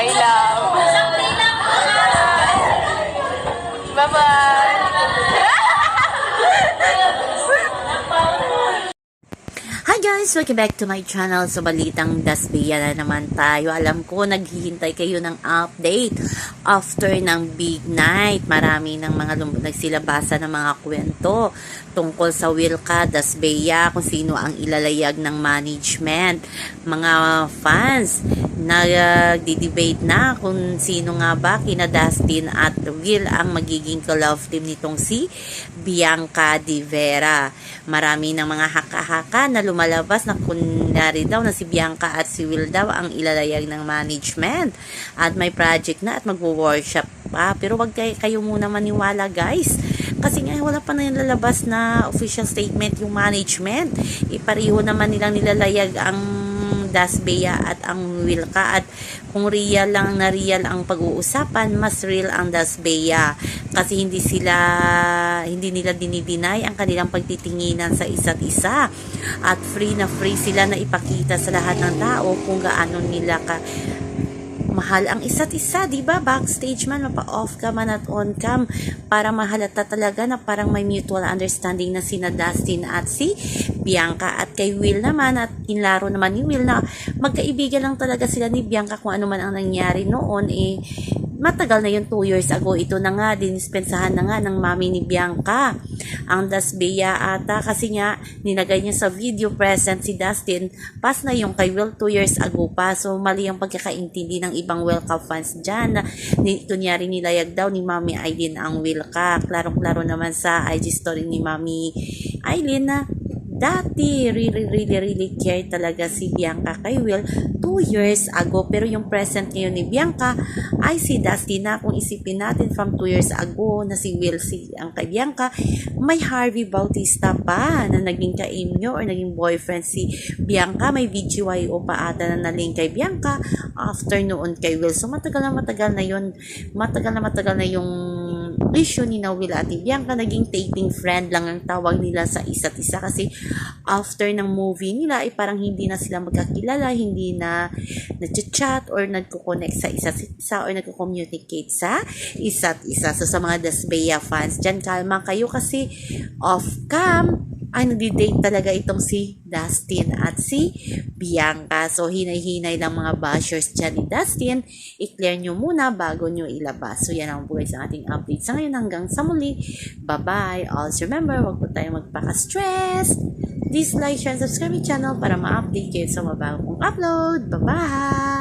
Dalila. Guys! Welcome back to my channel. So, balitang Dasbia na naman tayo. Alam ko, naghihintay kayo ng update after ng big night. Marami ng mga nagsilabasa ng mga kwento tungkol sa Wilka Dasbia, kung sino ang ilalayag ng management. Mga fans, nagdi-debate na kung sino nga ba kina Dustin at Will ang magiging ka-love team nitong si Bianca Di Vera. Marami ng mga haka-haka na lumalabas na kunyari daw na si Bianca at si Will daw ang ilalayag ng management. At may project na at magwo-workshop pa. Pero wag kayo, muna maniwala guys. Kasi nga wala pa na yung lalabas na official statement yung management. Ipariho naman nilang nilalayag ang Dasbea at ang Wilka at kung real lang na real ang pag-uusapan, mas real ang Dasbea kasi hindi sila hindi nila dinideny ang kanilang pagtitinginan sa isa't isa at free na free sila na ipakita sa lahat ng tao kung gaano nila ka mahal ang isa't isa, di ba? Backstage man, mapa-off ka man at on cam para mahalata talaga na parang may mutual understanding na sina Dustin at si Bianca at kay Will naman at inlaro naman ni Will na magkaibigan lang talaga sila ni Bianca kung ano man ang nangyari noon eh matagal na yun 2 years ago. Ito na nga dinispensahan na nga ng mami ni Bianca ang Dasbea ata. Kasi nga nilagay niya sa video present si Dustin. Pas na yung kay Will 2 years ago pa. So mali ang pagkakaintindi ng ibang Welcome fans dyan. Na ni, kunyari nilayag daw ni Mami Aileen ang Wilka klarong-klaro naman sa IG story ni Mami Aileen na dati really really really care talaga si Bianca kay Will 2 years ago. Pero yung present ngayon ni Bianca ay si Dusty na. Kung isipin natin from 2 years ago na si Will si ang kay Bianca may Harvey Bautista pa na naging ka-imyo or naging boyfriend si Bianca. May VGYO pa ata na naling kay Bianca after noon kay Will. So matagal na matagal na yun. Matagal na matagal na yung issue ni na Will at Bianca naging taping friend lang ang tawag nila sa isa't isa kasi after ng movie nila ay parang hindi na sila magkakilala, hindi na nag-chat or nagko-connect sa isa't isa or nagko-communicate sa isa't isa. So sa mga Dasbea fans, dyan kalma kayo kasi off-cam ay nagdi-date talaga itong si Dustin at si Bianca. So, hinay-hinay lang mga bashers dyan ni Dustin. I-clear nyo muna bago nyo ilabas. So, yan ang po guys ang ating update sa ngayon. Hanggang sa muli. Bye-bye. Also, remember, wag po tayo magpaka-stress. Please like, share, and subscribe my channel para ma-update kayo sa mga bagong upload. Bye-bye!